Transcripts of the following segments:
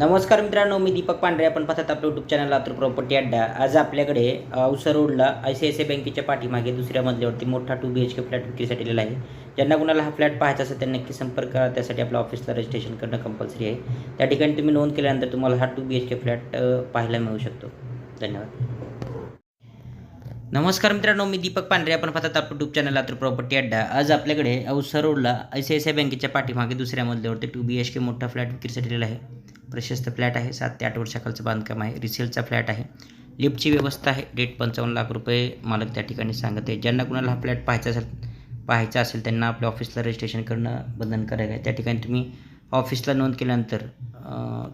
नमस्कार मित्रांनो मी दीपक पांढरे. आपण पाहतात आपलं यूट्यूब चॅनल लातूर प्रॉपर्टी अड्डा. आज आपल्याकडे औसर रोडला I C I C I बँकेच्या पाठीमागे दुसऱ्या मजल्यावरती मोठा two B H K flat विक्रीसाठी दिलेला आहे. ज्यांना कुणाला हा फ्लॅट पाहायचा असेल त्यांना नक्की संपर्क करा. त्यासाठी आपल्या ऑफिसला रजिस्ट्रेशन करणं कंपल्सरी आहे. त्या ठिकाणी तुम्ही नोंद केल्यानंतर तुम्हाला हा two B H K flat पाहायला मिळू शकतो. धन्यवाद. नमस्कार मित्रांनो मी दीपक पांढरे. आपण पाहतात आपलं यूट्यूब चॅनल लातूर प्रॉपर्टी अड्डा. आज आपल्याकडे औसर रोडला I C I C I बँकेच्या पाठीमागे दुसऱ्या मजल्यावरती टू बी एच के मोठा फ्लॅट विक्रीसाठी दिलेला आहे. प्रशस्त फ्लॅट आहे. सात ते आठ वर्षाखालचं बांधकाम आहे. रिसेलचा फ्लॅट आहे. लिफ्टची व्यवस्था आहे. रेट पंचावन्न लाख रुपये मालक त्या ठिकाणी सांगत आहे ज्यांना कुणाला हा फ्लॅट पाहायचा असेल पाहायचा असेल त्यांना आपल्या ऑफिसला रजिस्ट्रेशन करणं बंधनकारक आहे. त्या ठिकाणी तुम्ही ऑफिसला नोंद केल्यानंतर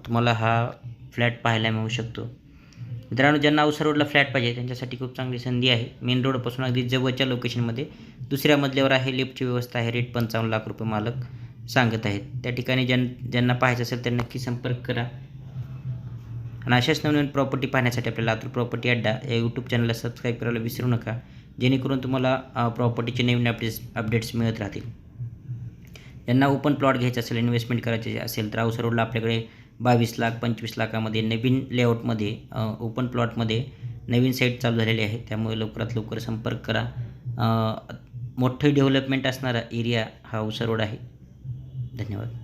तुम्हाला हा फ्लॅट पाहायला मिळू शकतो. मित्रांनो ज्यांना अवसर रोडला फ्लॅट पाहिजे त्यांच्यासाठी खूप चांगली संधी आहे. मेन रोडपासून अगदी जवळच्या लोकेशनमध्ये दुसऱ्या मजल्यावर आहे. लिफ्टची व्यवस्था आहे. रेट पंचावन्न लाख रुपये मालक. सांगत आहेत. त्या ठिकाणी ज्यां ज्यांना पाहायचं असेल त्यांना नक्की संपर्क करा. आणि अशाच नवीन प्रॉपर्टी पाहण्यासाठी आपल्याला लातूर प्रॉपर्टी अड्डा या यूट्यूब चॅनलला सबस्क्राईब करायला विसरू नका. जेणेकरून तुम्हाला प्रॉपर्टीचे नवीन अपडेट्स अपडेट्स मिळत राहतील. ज्यांना ओपन प्लॉट घ्यायचं असेल इन्व्हेस्टमेंट करायचे असेल तर अवसर रोडला आपल्याकडे बावीस लाख पंचवीस लाखामध्ये नवीन लेआउटमध्ये ओपन प्लॉटमध्ये नवीन साईट चालू झालेली आहे. त्यामुळे लवकरात लवकर संपर्क करा. मोठं डेव्हलपमेंट असणारा एरिया हा अवसर रोड आहे. धन्यवाद.